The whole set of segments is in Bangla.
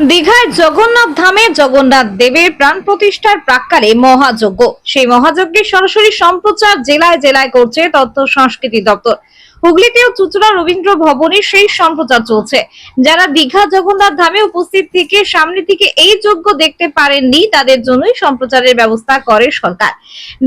দীঘার জগন্নাথ ধামে জগন্নাথ দেবের প্রাণ প্রতিষ্ঠার প্রাক্কালে মহাযজ্ঞ। সেই মহাযজ্ঞের সরাসরি সম্প্রচার জেলায় জেলায় করছে তথ্য সংস্কৃতি দপ্তর। হুগলিতেও চুচড়া রবীন্দ্র ভবনে সেই সম্প্রচার চলছে। যারা দীঘা জগন্নাথ ধামে উপস্থিত থেকে সামনে থেকে এই যজ্ঞ দেখতে পারেননি, তাদের জন্যই সম্প্রচারের ব্যবস্থা করে সরকার।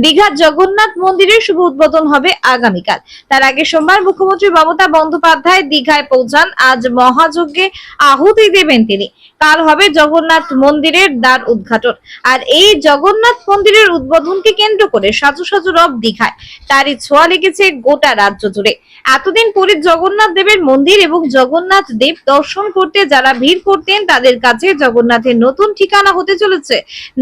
দীঘার জগন্নাথ মন্দিরের শুভ উদ্বোধন হবে আগামীকাল। তার আগে সোমবার মুখ্যমন্ত্রী মমতা বন্দ্যোপাধ্যায় দীঘায় পৌঁছান। আজ মহাযজ্ঞে আহুতি দেবেন তিনি। কাল হবে জগন্নাথ মন্দিরের দ্বার উদ্ঘাটন। আর এই জগন্নাথ মন্দিরের উদ্বোধনকে কেন্দ্র করে সাজু সাজু রব দীঘায়। তারই ছোঁয়া লেগেছে গোটা রাজ্য জুড়ে। এতদিন পুরীর জগন্নাথ দেবের মন্দির এবং জগন্নাথ দেব দর্শন করতে যারা ভিড় করতেন, তাদের কাছে জগন্নাথের নতুন ঠিকানা হতে চলেছে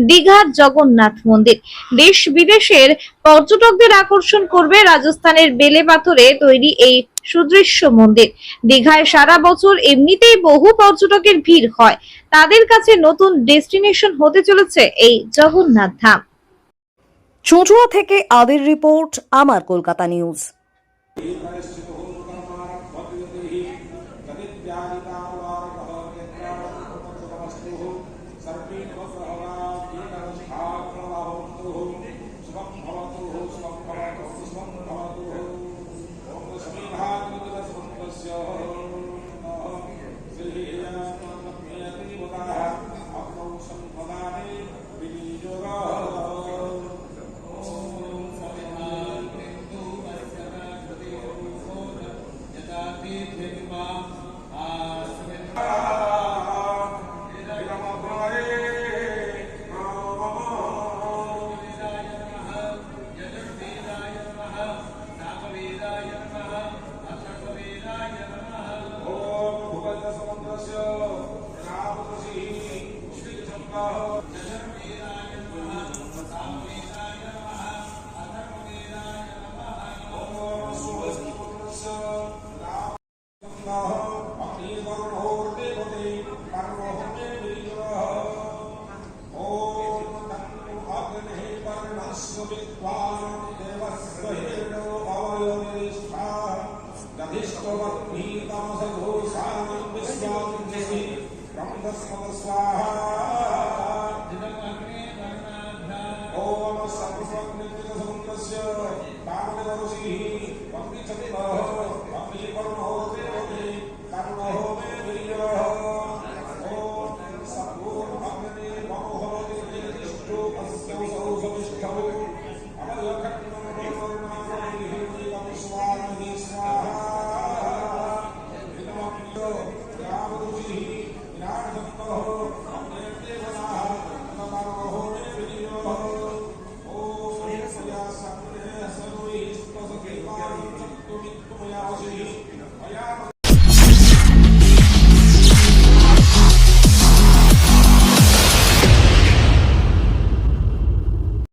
দীঘার জগন্নাথ মন্দির। দেশ বিদেশের পর্যটকদের আকর্ষণ করবে রাজস্থানের বেলে পাথরে তৈরি এই সুদৃশ্য মন্দির। দীঘায় সারা বছর এমনিতেই বহু পর্যটকের ভিড় হয়। তাদের কাছে নতুন ডেস্টিনেশন হতে চলেছে এই জগন্নাথ ধাম। চুঁচুড়া থেকে আদির রিপোর্ট, আমার কলকাতা নিউজ। E nós सर्वस्वज्ञस्य कामदेवऋषिः वन्दिचति नरः ರುಚಿಃ ವಿರಾಟ್ ಸತ್ವೋ